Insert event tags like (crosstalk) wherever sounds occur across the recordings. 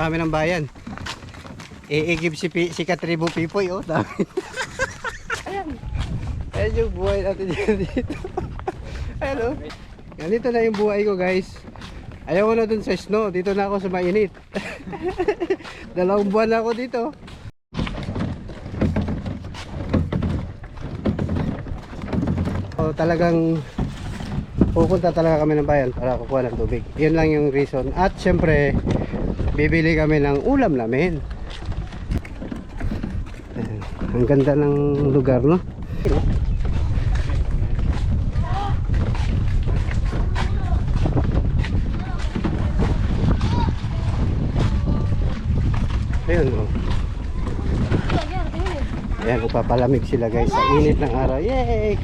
Kami ng bayan. Iigib si, si Katribo Pipoy, oh. Dami. Ayan. Ayan yung buhay natin dito. Ayan, oh. Ganito na yung buhay ko, guys. Ayaw ko na dun sa snow. Dito na ako sa mainit. (laughs) Dalawang buwan na ako dito. So, talagang pupunta talaga kami ng bayan para kukuha ng tubig. Yun lang yung reason. At syempre, bibili kami ng ulam namin. Ang ganda ng lugar, no? Ayun, oh. Ayan, upapalamig sila guys sa init ng araw. Yay!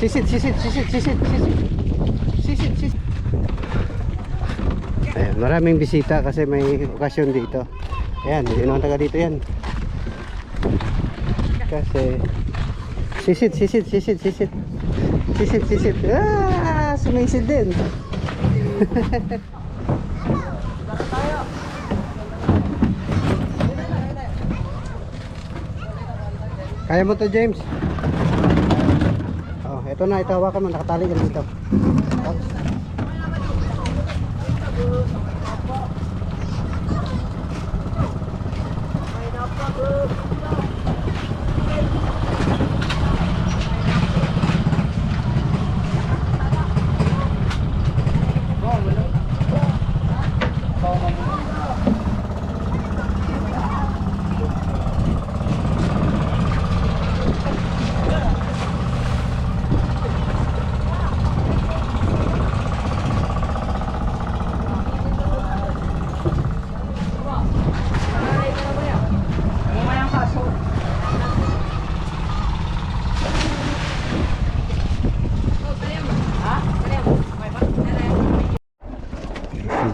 Sisit, sisit, sisit, sisit, sisit. Sisit, sisit. Ayan, maraming bisita kasi may okasyon dito. Ayan, hindi naman taga dito yan. Kasi sisit, sisit, sisit, sisit. Sisit, sisit. Ah, sumisid din. (laughs) Kaya mo to, James? Oh, ito na, ito hawakan mo, nakatali ka dito.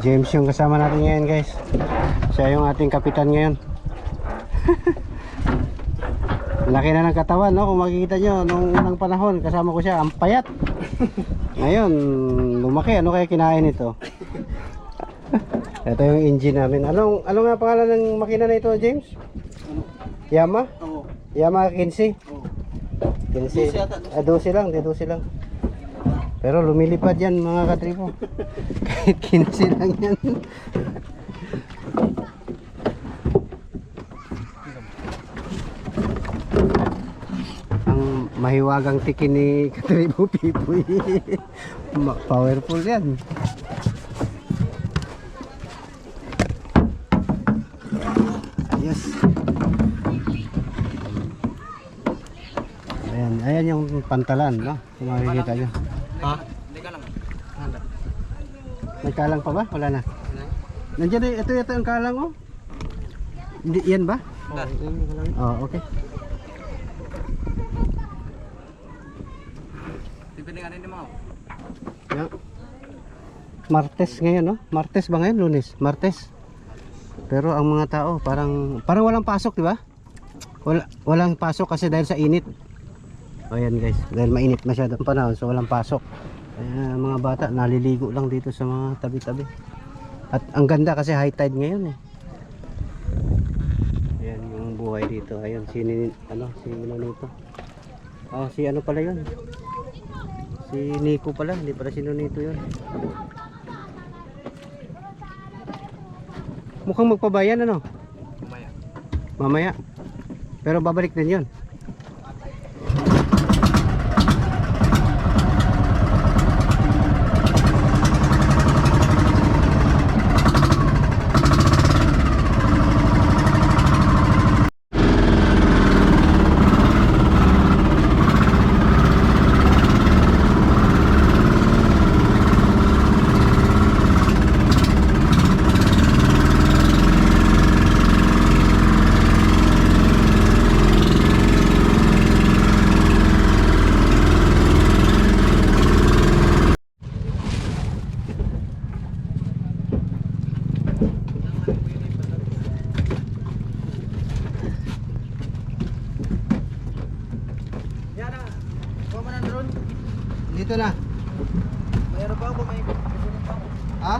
James yung kasama natin ngayon guys. Siya yung ating kapitan ngayon. (laughs) Laki na ng katawan no kung makikita nyo nung unang panahon kasama ko siya ang payat. (laughs) Ngayon lumaki ano kaya kinain ito? ito yung engine namin. Anong ano nga pangalan ng makina na ito James? Yama? Oo. Yama 15? Oo. 15. 12 yata, Ah, 12 lang, di 12 lang. Pero lumilipad yan mga katripo. Kahit 15 lang yan. Ang mahiwagang tiki ni katripo pipoy. Powerful yan. Yes. Ayan, ayan yung pantalan, no? Kung makikita nyo. Ha? Hindi ka lang. May kalang pa ba? Wala na. Nandiyan na, ito ito yung kalang oh. Hindi, yan ba? Oh, okay. Dipindi ka rin mo. Yeah. Martes ngayon, no? Martes ba ngayon? Lunes? Martes. Pero ang mga tao parang parang walang pasok, di ba? Wala, walang pasok kasi dahil sa init. O yan guys, dahil mainit masyado ang panahon so walang pasok. Kaya mga bata naliligo lang dito sa mga tabi-tabi. At ang ganda kasi high tide ngayon eh. Ayan yung buhay dito. Ayun, si ano, si ano nito. Ah, si ano pala 'yun? Si Nico pala, hindi pala si Nonito 'yun. Mukhang magpabayan ano? Kumaya. Mamaya. Pero babalik din 'yon. Yan na. Kuha mo na drone. Dito na. Mayroon pa ako may kukunin pa ako. Ha?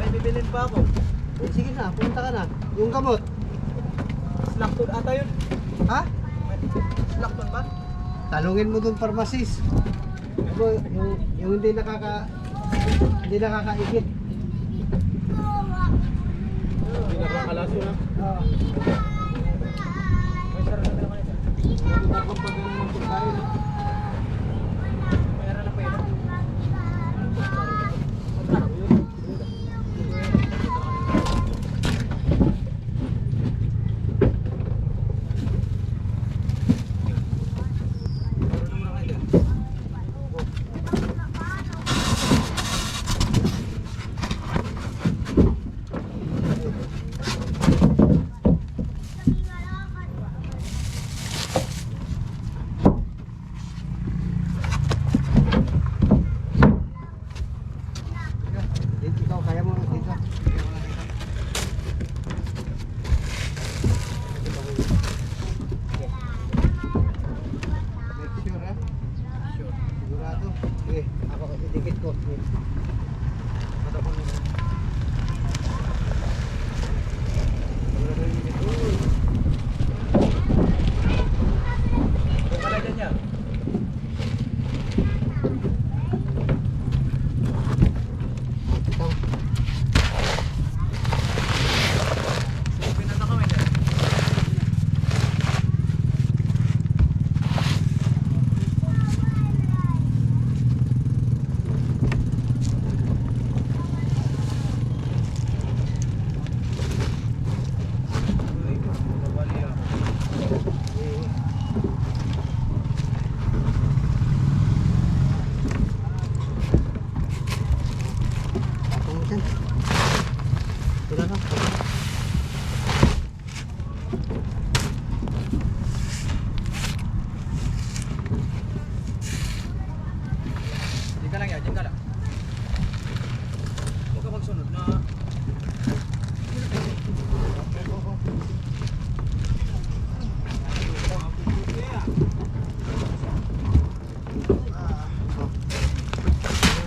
May bibilin pa ako. Eh, sige na, punta ka na. Yung gamot. Slackton ata yun. Ha? Slackton ba? Talungin mo dun pharmacist. Ano, yung, yung hindi nakaka hindi nakakaikit. Hindi nakakalaso na. Ah. May sarap na naman ito.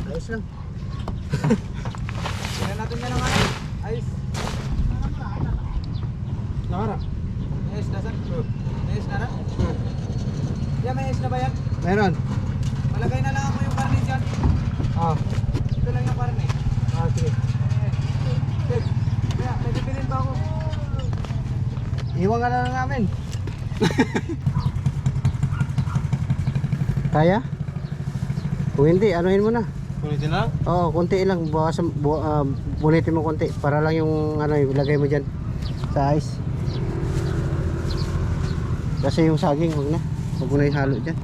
Ayos lang. Tingnan natin yan ang ano. Ayos. Nakara. Ayos na saan? Ayos na na? Yan, may ayos na ba yan? Meron. Malagay na lang ako yung karne dyan. Ah. Ito lang yung karne. Ah, sige. Babe, kaya may bibilin pa ako. Iwan ka na lang namin. Kaya? Kung hindi, anuhin mo na. Kulitin na? Oo, konti lang. Bawasan, bu uh, bulitin mo konti. Para lang yung ano, ilagay mo dyan sa ice. Kasi yung saging, huwag na. Huwag mo na ihalo dyan.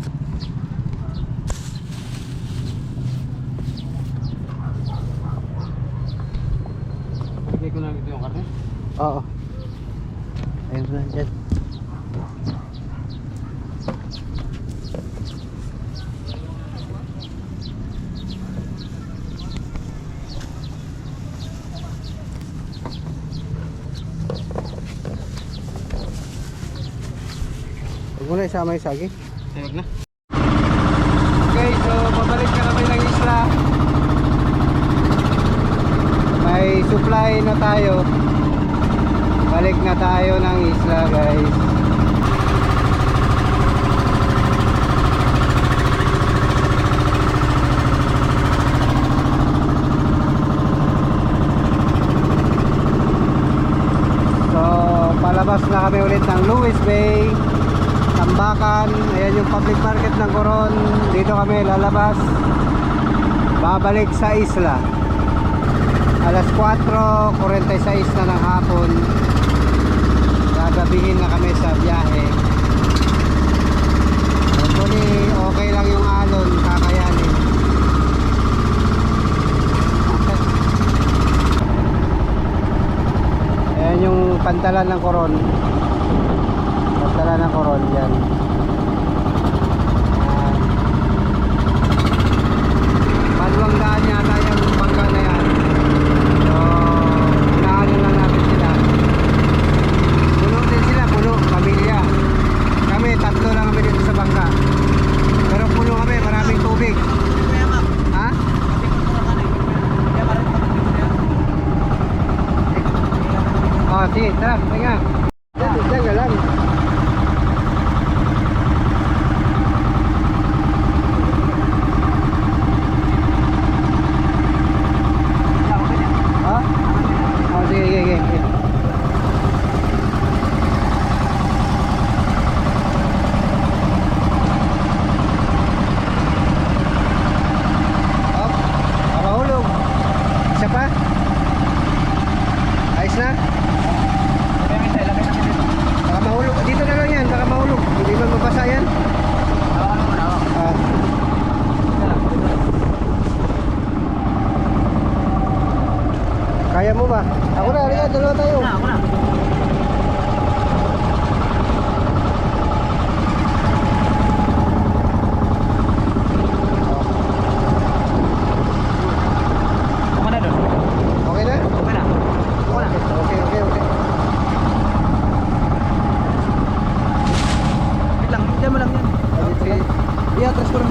Lagay ko lang ito yung karne. Oo. Ayun na dyan. Huwag mo na isama yung saging. Tayag na. Okay, so babalik na kami ng isla. May supply na tayo. Balik na tayo ng isla, guys. Palabas na kami ulit ng Lewis Bay. Tambakan, ayan yung public market ng Coron. Dito kami lalabas. Babalik sa isla. Alas 4.46 na ng hapon. Gagabihin na kami sa biyahe. Hopefully, okay lang yung alon, kakayanin. Ayan yung pantalan ng Coron. Pantalan ng Coron. Ayan. Maluwang daan yata yung bangka na yan. So, lang natin sila. Puno din sila, puno, pamilya. Kami, tatlo lang kami dito sa bangka. Pero puno kami, maraming tubig. Ha? sige, tara, pahinga. я транспортирую.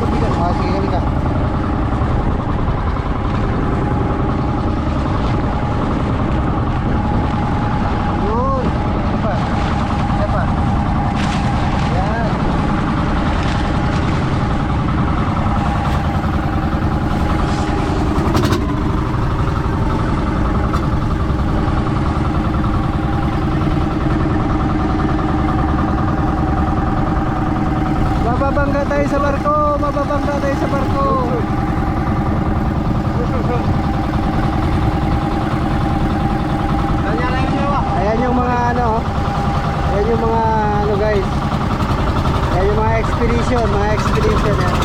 Mababangga tayo sa barko, mababangga tayo sa barko. Ayan yung mga ano, ayan yung mga ano guys. Ayan yung mga expedition, mga expedition yan.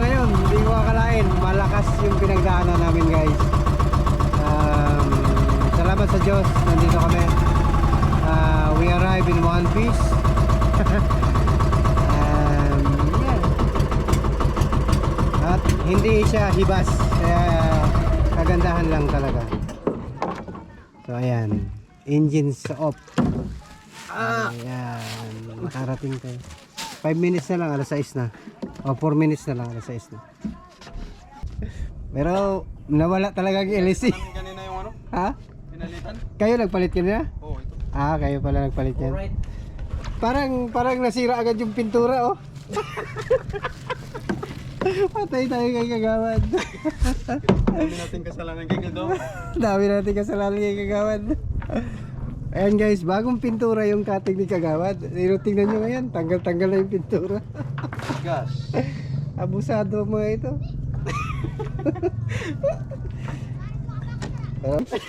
Ngayon. Hindi ko akalain. Malakas yung pinagdaanan namin, guys. Um, salamat sa Diyos. Nandito kami. Ah, we arrive in one piece. (laughs) um, yan. hindi siya hibas. Kaya kagandahan lang talaga. So ayan, engines off. Ayan, nakarating tayo. 5 minutes na lang, alas 6 na. O 4 minutes na lang, alas 6 na. Pero nawala talaga ang LSC. Kanina yung ano? ha? Pinalitan? Kayo nagpalit kanina? Oo, ito. Ah, kayo pala nagpalit yan. Alright. Parang parang nasira agad yung pintura oh. (laughs) Patay tayo kay kagawad. Dami natin kasalanan kay Gagawa. (laughs) Dami natin kasalanan kay kagawad. Ayan guys, bagong pintura yung cutting ni kagawad. Pero tingnan nyo ngayon, tanggal-tanggal na yung pintura. Gas. (laughs) Abusado mga ito.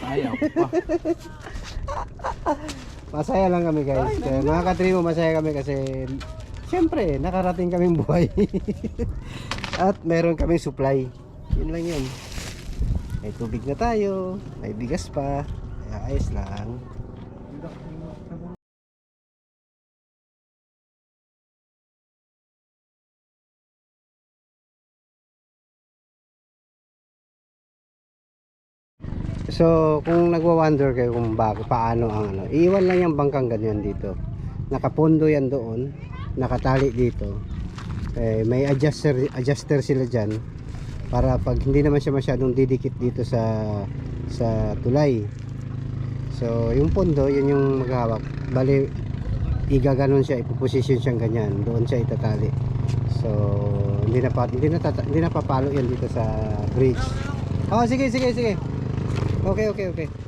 Ayaw pa. Masaya lang kami guys. Kaya, mga katrimo, masaya kami kasi Siyempre, nakarating kaming buhay. (laughs) At meron kaming supply. Yun lang yun. May tubig na tayo. May bigas pa. Ayos lang. So, kung nagwa-wonder kayo kung bago, paano ang ano, iwan lang yung bangkang ganyan dito. Nakapondo yan doon, nakatali dito. Eh, may adjuster, adjuster sila dyan para pag hindi naman siya masyadong didikit dito sa sa tulay. So, yung pondo, yun yung maghahawak. Bali, igaganon siya, ipoposition siyang ganyan. Doon siya itatali. So, hindi na pa, hindi na, hindi na papalo yan dito sa bridge. Oh, sige, sige, sige. Okay, okay, okay.